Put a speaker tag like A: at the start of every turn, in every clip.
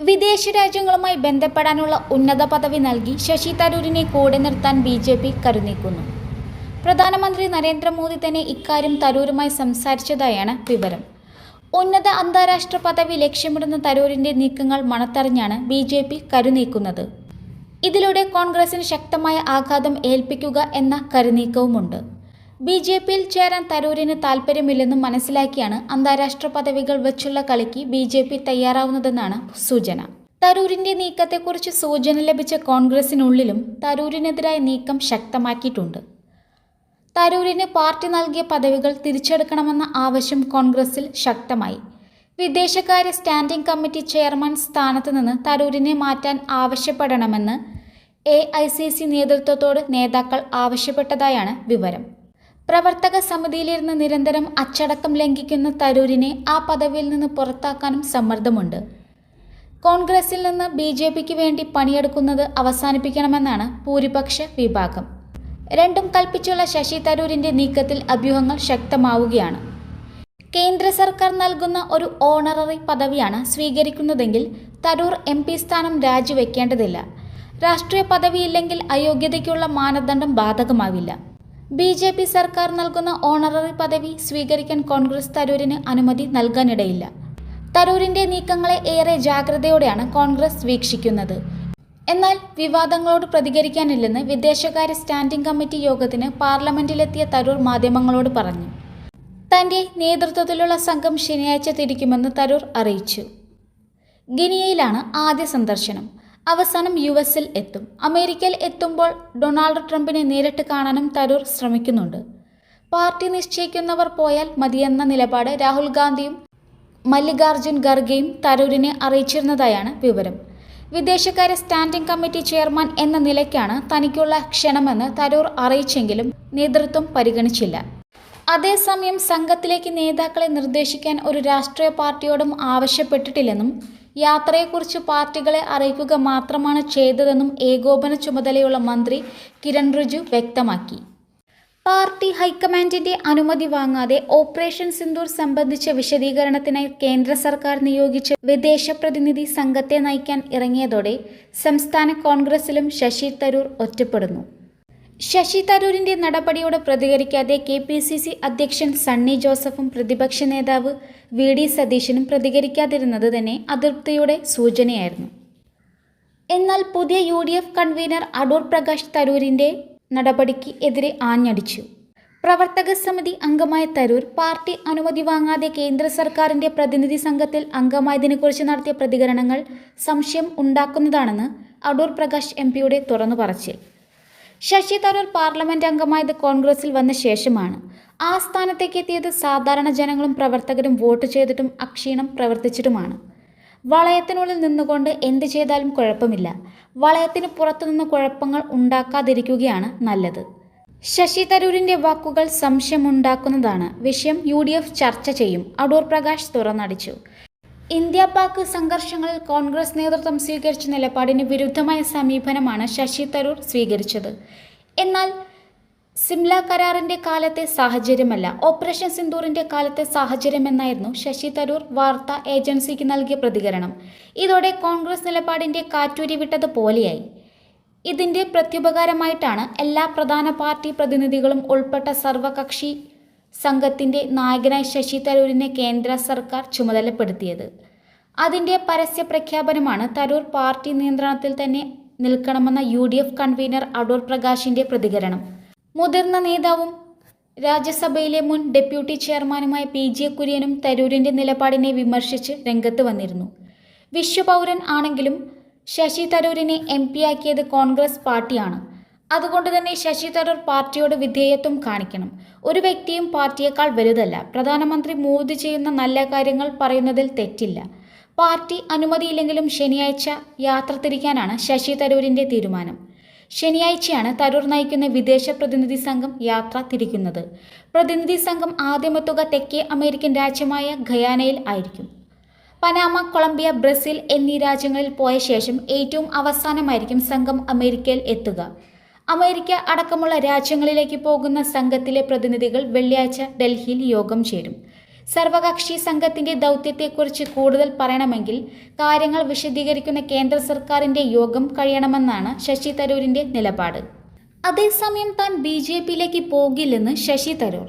A: വിദേശ രാജ്യങ്ങളുമായി ബന്ധപ്പെടാനുള്ള ഉന്നത പദവി നൽകി ശശി തരൂരിനെ കൂടെ നിർത്താൻ ബി ജെ പി കരുനീക്കുന്നു പ്രധാനമന്ത്രി നരേന്ദ്രമോദി തന്നെ ഇക്കാര്യം തരൂരുമായി സംസാരിച്ചതായാണ് വിവരം. ഉന്നത അന്താരാഷ്ട്ര പദവി ലക്ഷ്യമിടുന്ന തരൂരിന്റെ നീക്കങ്ങൾ മണത്തറിഞ്ഞാണ് ബി ജെ പി കരുനീക്കുന്നത്. ഇതിലൂടെ കോൺഗ്രസിന് ശക്തമായ ആഘാതം ഏൽപ്പിക്കുക എന്ന കരുനീക്കവുമുണ്ട്. ബി ജെ പിയിൽ ചേരാൻ തരൂരിന് താൽപ്പര്യമില്ലെന്നും മനസ്സിലാക്കിയാണ് അന്താരാഷ്ട്ര പദവികൾ വെച്ചുള്ള കളിക്ക് ബി ജെ പി തയ്യാറാവുന്നതെന്നാണ് സൂചന. തരൂരിന്റെ നീക്കത്തെക്കുറിച്ച് സൂചന ലഭിച്ച കോൺഗ്രസിനുള്ളിലും തരൂരിനെതിരായ നീക്കം ശക്തമാക്കിയിട്ടുണ്ട്. തരൂരിന് പാർട്ടി നൽകിയ പദവികൾ തിരിച്ചെടുക്കണമെന്ന ആവശ്യം കോൺഗ്രസിൽ ശക്തമായി. വിദേശകാര്യ സ്റ്റാൻഡിംഗ് കമ്മിറ്റി ചെയർമാൻ സ്ഥാനത്ത് നിന്ന് തരൂരിനെ മാറ്റാൻ ആവശ്യപ്പെടണമെന്ന് എ നേതൃത്വത്തോട് നേതാക്കൾ ആവശ്യപ്പെട്ടതായാണ് വിവരം. പ്രവർത്തക സമിതിയിലിരുന്ന് നിരന്തരം അച്ചടക്കം ലംഘിക്കുന്ന തരൂരിനെ ആ പദവിയിൽ നിന്ന് പുറത്താക്കാനും സമ്മർദ്ദമുണ്ട്. കോൺഗ്രസിൽ നിന്ന് ബി ജെ പിക്ക് വേണ്ടി പണിയെടുക്കുന്നത് അവസാനിപ്പിക്കണമെന്നാണ് ഭൂരിപക്ഷ വിഭാഗം. രണ്ടും കൽപ്പിച്ചുള്ള ശശി തരൂരിന്റെ നീക്കത്തിൽ അഭ്യൂഹങ്ങൾ ശക്തമാവുകയാണ്. കേന്ദ്ര സർക്കാർ നൽകുന്ന ഒരു ഓണററി പദവിയാണ് സ്വീകരിക്കുന്നതെങ്കിൽ തരൂർ എം പി സ്ഥാനം രാജിവെക്കേണ്ടതില്ല. രാഷ്ട്രീയ പദവിയില്ലെങ്കിൽ അയോഗ്യതയ്ക്കുള്ള മാനദണ്ഡം ബാധകമാവില്ല. ബി ജെ പി സർക്കാർ നൽകുന്ന ഓണററി പദവി സ്വീകരിക്കാൻ കോൺഗ്രസ് തരൂരിന് അനുമതി നൽകാനിടയില്ല. തരൂരിന്റെ നീക്കങ്ങളെ ഏറെ ജാഗ്രതയോടെയാണ് കോൺഗ്രസ് വീക്ഷിക്കുന്നത്. എന്നാൽ വിവാദങ്ങളോട് പ്രതികരിക്കാനില്ലെന്ന് വിദേശകാര്യ സ്റ്റാൻഡിംഗ് കമ്മിറ്റി യോഗത്തിന് പാർലമെന്റിലെത്തിയ തരൂർ മാധ്യമങ്ങളോട് പറഞ്ഞു. തന്റെ നേതൃത്വത്തിലുള്ള സംഘം ശനിയാഴ്ച തിരിക്കുമെന്ന് തരൂർ അറിയിച്ചു. ഗിനിയയിലാണ് ആദ്യ സന്ദർശനം. അവസാനം യു എസിൽ എത്തും. അമേരിക്കയിൽ എത്തുമ്പോൾ ഡൊണാൾഡ് ട്രംപിനെ നേരിട്ട് കാണാനും തരൂർ ശ്രമിക്കുന്നുണ്ട്. പാർട്ടി നിശ്ചയിക്കുന്നവർ പോയാൽ മതിയെന്ന നിലപാട് രാഹുൽ ഗാന്ധിയും മല്ലികാർജുൻ ഖർഗെയും തരൂരിനെ അറിയിച്ചിരുന്നതായാണ് വിവരം. വിദേശകാര്യ സ്റ്റാൻഡിംഗ് കമ്മിറ്റി ചെയർമാൻ എന്ന നിലയ്ക്കാണ് തനിക്കുള്ള ക്ഷണമെന്ന് തരൂർ അറിയിച്ചെങ്കിലും നേതൃത്വം പരിഗണിച്ചില്ല. അതേസമയം സംഘത്തിലേക്ക് നേതാക്കളെ നിർദ്ദേശിക്കാൻ ഒരു രാഷ്ട്രീയ പാർട്ടിയോടും ആവശ്യപ്പെട്ടിട്ടില്ലെന്നും യാത്രയെക്കുറിച്ച് പാർട്ടികളെ അറിയിക്കുക മാത്രമാണ് ചെയ്തതെന്നും ഏകോപന ചുമതലയുള്ള മന്ത്രി കിരൺ റിജു വ്യക്തമാക്കി. പാർട്ടി ഹൈക്കമാൻഡിന്റെ അനുമതി വാങ്ങാതെ ഓപ്പറേഷൻ സിന്ദൂർ സംബന്ധിച്ച വിശദീകരണത്തിനായി കേന്ദ്ര സർക്കാർ നിയോഗിച്ച വിദേശ പ്രതിനിധി സംഘത്തെ നയിക്കാൻ ഇറങ്ങിയതോടെ സംസ്ഥാന കോൺഗ്രസിലും ശശി തരൂർ ഒറ്റപ്പെടുന്നു. ശശി തരൂരിന്റെ നടപടിയോട് പ്രതികരിക്കാതെ കെ പി സി സി അധ്യക്ഷൻ സണ്ണി ജോസഫും പ്രതിപക്ഷ നേതാവ് വി ഡി സതീശനും പ്രതികരിക്കാതിരുന്നത് തന്നെ അതൃപ്തിയുടെ സൂചനയായിരുന്നു. എന്നാൽ പുതിയ U D F convener Adoor Prakash തരൂരിന്റെ നടപടിക്ക് എതിരെ ആഞ്ഞടിച്ചു. പ്രവർത്തക സമിതി അംഗമായ തരൂർ പാർട്ടി അനുമതി വാങ്ങാതെ കേന്ദ്ര സർക്കാരിന്റെ പ്രതിനിധി സംഘത്തിൽ അംഗമായതിനെക്കുറിച്ച് നടത്തിയ പ്രതികരണങ്ങൾ സംശയം ഉണ്ടാക്കുന്നതാണെന്ന് അടൂർ പ്രകാശ് എം പിയുടെ തുറന്നു പറച്ചിൽ ശശി തരൂർ പാർലമെന്റ് അംഗമായത് കോൺഗ്രസിൽ വന്ന ശേഷമാണ്. ആ സ്ഥാനത്തേക്ക് എത്തിയത് സാധാരണ ജനങ്ങളും പ്രവർത്തകരും വോട്ട് ചെയ്തിട്ടും അക്ഷീണം പ്രവർത്തിച്ചിട്ടുമാണ്. വളയത്തിനുള്ളിൽ നിന്നുകൊണ്ട് എന്ത് ചെയ്താലും കുഴപ്പമില്ല. വളയത്തിന് പുറത്തുനിന്ന് കുഴപ്പങ്ങൾ ഉണ്ടാക്കാതിരിക്കുകയാണ് നല്ലത്. ശശി തരൂരിന്റെ വാക്കുകൾ സംശയമുണ്ടാക്കുന്നതാണ്. വിഷയം യു ഡി എഫ് ചർച്ച ചെയ്യും. അടൂർ പ്രകാശ് തുറന്നടിച്ചു. ഇന്ത്യ പാക് സംഘർഷങ്ങളിൽ കോൺഗ്രസ് നേതൃത്വം സ്വീകരിച്ച നിലപാടിന് വിരുദ്ധമായ സമീപനമാണ് ശശി തരൂർ സ്വീകരിച്ചത്. എന്നാൽ സിംല കരാറിന്റെ കാലത്തെ സാഹചര്യമല്ല ഓപ്പറേഷൻ സിന്ദൂറിന്റെ കാലത്തെ സാഹചര്യമെന്നായിരുന്നു ശശി തരൂർ വാർത്താ ഏജൻസിക്ക് നൽകിയ പ്രതികരണം. ഇതോടെ കോൺഗ്രസ് നിലപാടിന്റെ കാറ്റൂരി വിട്ടത് പോലെയായി. ഇതിന്റെ പ്രത്യുപകാരമായിട്ടാണ് എല്ലാ പ്രധാന പാർട്ടി പ്രതിനിധികളും ഉൾപ്പെട്ട സർവകക്ഷി സംഘത്തിന്റെ നായകനായി ശശി തരൂരിനെ കേന്ദ്ര സർക്കാർ ചുമതലപ്പെടുത്തിയത്. അതിന്റെ പരസ്യ പ്രഖ്യാപനമാണ് തരൂർ പാർട്ടി നിയന്ത്രണത്തിൽ തന്നെ നിൽക്കണമെന്ന U D F convener Adoor പ്രകാശിന്റെ പ്രതികരണം. മുതിർന്ന നേതാവും രാജ്യസഭയിലെ മുൻ ഡെപ്യൂട്ടി ചെയർമാനുമായ പി ജെ കുര്യനും തരൂരിന്റെ നിലപാടിനെ വിമർശിച്ച് രംഗത്ത് വന്നിരുന്നു. വിശ്വപൗരൻ ആണെങ്കിലും ശശി തരൂരിനെ എം ആക്കിയത് കോൺഗ്രസ് പാർട്ടിയാണ്. അതുകൊണ്ട് തന്നെ ശശി തരൂർ പാർട്ടിയോട് വിധേയത്വം കാണിക്കണം. ഒരു വ്യക്തിയും പാർട്ടിയേക്കാൾ വലുതല്ല. പ്രധാനമന്ത്രി മോദി ചെയ്യുന്ന നല്ല കാര്യങ്ങൾ പറയുന്നതിൽ തെറ്റില്ല. പാർട്ടി അനുമതിയില്ലെങ്കിലും ശനിയാഴ്ച യാത്ര തിരിക്കാനാണ് ശശി തരൂരിന്റെ തീരുമാനം. ശനിയാഴ്ചയാണ് തരൂർ നയിക്കുന്ന വിദേശ പ്രതിനിധി സംഘം യാത്ര തിരിക്കുന്നത്. പ്രതിനിധി സംഘം ആദ്യമെത്തുക തെക്കേ അമേരിക്കൻ രാജ്യമായ ഖയാനയിൽ ആയിരിക്കും. പനാമ കൊളംബിയ ബ്രസീൽ എന്നീ രാജ്യങ്ങളിൽ പോയ ശേഷം ഏറ്റവും അവസാനമായിരിക്കും സംഘം അമേരിക്കയിൽ എത്തുക. അമേരിക്ക അടക്കമുള്ള രാജ്യങ്ങളിലേക്ക് പോകുന്ന സംഘത്തിലെ പ്രതിനിധികൾ വെള്ളിയാഴ്ച ഡൽഹിയിൽ യോഗം ചേരും. സർവകക്ഷി സംഘത്തിന്റെ ദൗത്യത്തെക്കുറിച്ച് കൂടുതൽ പറയണമെങ്കിൽ കാര്യങ്ങൾ വിശദീകരിക്കുന്ന കേന്ദ്ര സർക്കാരിന്റെ യോഗം കഴിയണമെന്നാണ് ശശി തരൂരിന്റെ നിലപാട്. അതേസമയം താൻ ബി ജെ പിയിലേക്ക് പോകില്ലെന്ന് ശശി തരൂർ.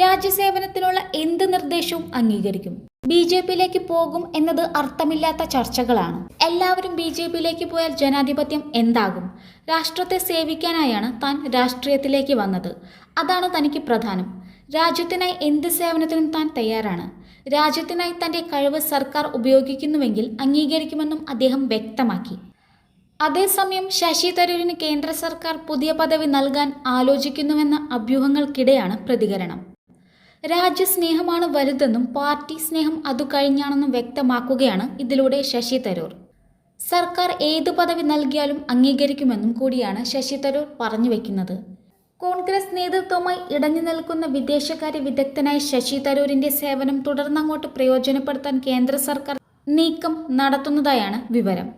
A: രാജ്യസേവനത്തിനുള്ള എന്ത് നിർദ്ദേശവും അംഗീകരിക്കും. ബി ജെ പിയിലേക്ക് പോകും എന്നത് അർത്ഥമില്ലാത്ത ചർച്ചകളാണ്. എല്ലാവരും ബി ജെ പിയിലേക്ക് പോയാൽ ജനാധിപത്യം എന്താകും? രാഷ്ട്രത്തെ സേവിക്കാനായാണ് താൻ രാഷ്ട്രീയത്തിലേക്ക് വന്നത്. അതാണ് തനിക്ക് പ്രധാനം. രാജ്യത്തിനായി എന്ത് സേവനത്തിനും താൻ തയ്യാറാണ്. രാജ്യത്തിനായി തന്റെ കഴിവ് സർക്കാർ ഉപയോഗിക്കുന്നുവെങ്കിൽ അംഗീകരിക്കുമെന്നും അദ്ദേഹം വ്യക്തമാക്കി. അതേസമയം ശശി തരൂരിന് കേന്ദ്ര സർക്കാർ പുതിയ പദവി നൽകാൻ ആലോചിക്കുന്നുവെന്ന അഭ്യൂഹങ്ങൾക്കിടെയാണ് പ്രതികരണം. രാജ്യസ്നേഹമാണ് വലുതെന്നും പാർട്ടി സ്നേഹം അതു കഴിഞ്ഞാണെന്നും വ്യക്തമാക്കുകയാണ് ഇതിലൂടെ ശശി തരൂർ. സർക്കാർ ഏത് പദവി നൽകിയാലും അംഗീകരിക്കുമെന്നും കൂടിയാണ് ശശി തരൂർ പറഞ്ഞു വയ്ക്കുന്നത് കോൺഗ്രസ് നേതൃത്വവുമായി ഇടഞ്ഞു നിൽക്കുന്ന വിദേശകാര്യ വിദഗ്ധനായ ശശി തരൂരിന്റെ സേവനം തുടർന്നങ്ങോട്ട് പ്രയോജനപ്പെടുത്താൻ കേന്ദ്ര സർക്കാർ നീക്കം നടത്തുന്നതായാണ് വിവരം.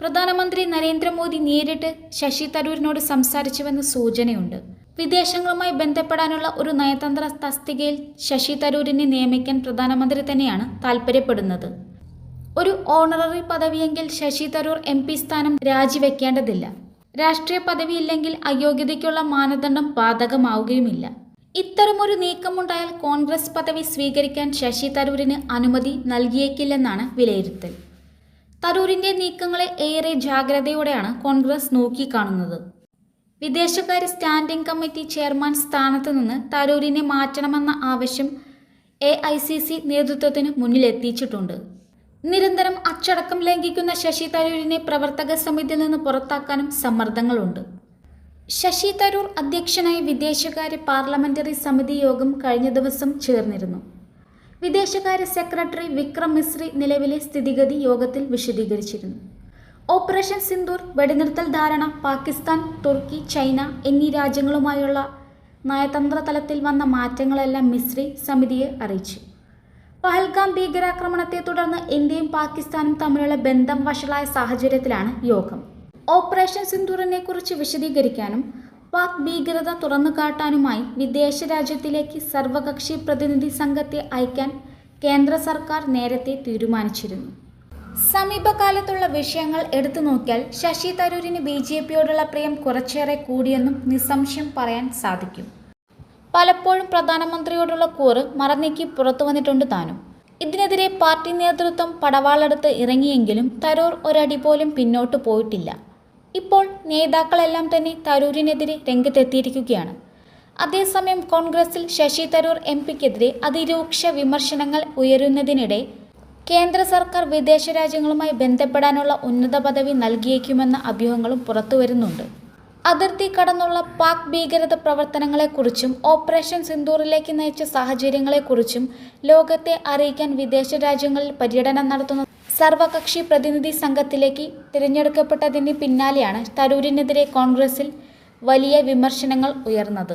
A: പ്രധാനമന്ത്രി നരേന്ദ്രമോദി നേരിട്ട് ശശി തരൂരിനോട് സംസാരിച്ചുവെന്ന് സൂചനയുണ്ട്. വിദേശങ്ങളുമായി ബന്ധപ്പെടാനുള്ള ഒരു നയതന്ത്ര തസ്തികയിൽ ശശി തരൂരിനെ നിയമിക്കാൻ പ്രധാനമന്ത്രി തന്നെയാണ് താൽപ്പര്യപ്പെടുന്നത് ഒരു ഓണററി പദവിയെങ്കിൽ ശശി തരൂർ എം പി സ്ഥാനം രാജിവെക്കേണ്ടതില്ല. രാഷ്ട്രീയ പദവിയില്ലെങ്കിൽ അയോഗ്യതയ്ക്കുള്ള മാനദണ്ഡം ബാധകമാവുകയുമില്ല. ഇത്തരമൊരു നീക്കമുണ്ടായാൽ കോൺഗ്രസ് പദവി സ്വീകരിക്കാൻ ശശി തരൂരിന് അനുമതി നൽകിയേക്കില്ലെന്നാണ് വിലയിരുത്തൽ. തരൂരിന്റെ നീക്കങ്ങളെ ഏറെ ജാഗ്രതയോടെയാണ് കോൺഗ്രസ് നോക്കിക്കാണുന്നത്. വിദേശകാര്യ സ്റ്റാൻഡിംഗ് കമ്മിറ്റി ചെയർമാൻ സ്ഥാനത്ത് നിന്ന് തരൂരിനെ മാറ്റണമെന്ന ആവശ്യം എ ഐ സി സി നേതൃത്വത്തിന് മുന്നിലെത്തിച്ചിട്ടുണ്ട്. നിരന്തരം അച്ചടക്കം ലംഘിക്കുന്ന ശശി തരൂരിനെ പ്രവർത്തക സമിതിയിൽ നിന്ന് പുറത്താക്കാനും സമ്മർദ്ദങ്ങളുണ്ട്. ശശി തരൂർ അധ്യക്ഷനായ വിദേശകാര്യ പാർലമെന്ററി സമിതി യോഗം കഴിഞ്ഞ ദിവസം ചേർന്നിരുന്നു. വിദേശകാര്യ സെക്രട്ടറി വിക്രം മിശ്രി നിലവിലെ സ്ഥിതിഗതി യോഗത്തിൽ വിശദീകരിച്ചിരുന്നു. ഓപ്പറേഷൻ സിന്ദൂർ വെടിനിർത്തൽ ധാരണ പാകിസ്ഥാൻ തുർക്കി ചൈന എന്നീ രാജ്യങ്ങളുമായുള്ള നയതന്ത്ര തലത്തിൽ വന്ന മാറ്റങ്ങളെല്ലാം മിശ്രി സമിതിയെ അറിയിച്ചു. പഹൽഗാം ഭീകരാക്രമണത്തെ തുടർന്ന് ഇന്ത്യയും പാകിസ്ഥാനും തമ്മിലുള്ള ബന്ധം വഷളായ സാഹചര്യത്തിലാണ് യോഗം. ഓപ്പറേഷൻ സിന്ദൂറിനെ കുറിച്ച് വിശദീകരിക്കാനും പാക് ഭീകരത തുറന്നു കാട്ടാനുമായി വിദേശ രാജ്യത്തിലേക്ക് സർവകക്ഷി പ്രതിനിധി സംഘത്തെ അയക്കാൻ കേന്ദ്ര സർക്കാർ നേരത്തെ തീരുമാനിച്ചിരുന്നു. സമീപകാലത്തുള്ള വിഷയങ്ങൾ എടുത്തു നോക്കിയാൽ ശശി തരൂരിന് ബി ജെ പിയോടുള്ള പ്രിയം കുറച്ചേറെ കൂടിയെന്നും നിസ്സംശയം പറയാൻ സാധിക്കും. പലപ്പോഴും പ്രധാനമന്ത്രിയോടുള്ള കൂറ് മറന്നേക്ക് പുറത്തു വന്നിട്ടുണ്ട് താനും. ഇതിനെതിരെ പാർട്ടി നേതൃത്വം പടവാളെടുത്ത് ഇറങ്ങിയെങ്കിലും തരൂർ ഒരടി പോലും പിന്നോട്ട് പോയിട്ടില്ല. ഇപ്പോൾ നേതാക്കളെല്ലാം തന്നെ തരൂരിനെതിരെ രംഗത്തെത്തിയിരിക്കുകയാണ്. അതേസമയം കോൺഗ്രസിൽ ശശി തരൂർ എം പിക്കെതിരെ അതിരൂക്ഷ വിമർശനങ്ങൾ ഉയരുന്നതിനിടെ കേന്ദ്ര സർക്കാർ വിദേശ രാജ്യങ്ങളുമായി ബന്ധപ്പെടാനുള്ള ഉന്നത പദവി നൽകിയേക്കുമെന്ന അഭ്യൂഹങ്ങളും പുറത്തുവരുന്നുണ്ട്. അതിർത്തി കടന്നുള്ള പാക് ഭീകരത പ്രവർത്തനങ്ങളെക്കുറിച്ചും ഓപ്പറേഷൻ സിന്ദൂറിലേക്ക് നയിച്ച സാഹചര്യങ്ങളെക്കുറിച്ചും ലോകത്തെ അറിയിക്കാൻ വിദേശ രാജ്യങ്ങളിൽ പര്യടനം നടത്തുന്ന സർവകക്ഷി പ്രതിനിധി സംഘത്തിലേക്ക് തിരഞ്ഞെടുക്കപ്പെട്ടതിന് പിന്നാലെയാണ് തരൂരിനെതിരെ കോൺഗ്രസിൽ വലിയ വിമർശനങ്ങൾ ഉയർന്നത്.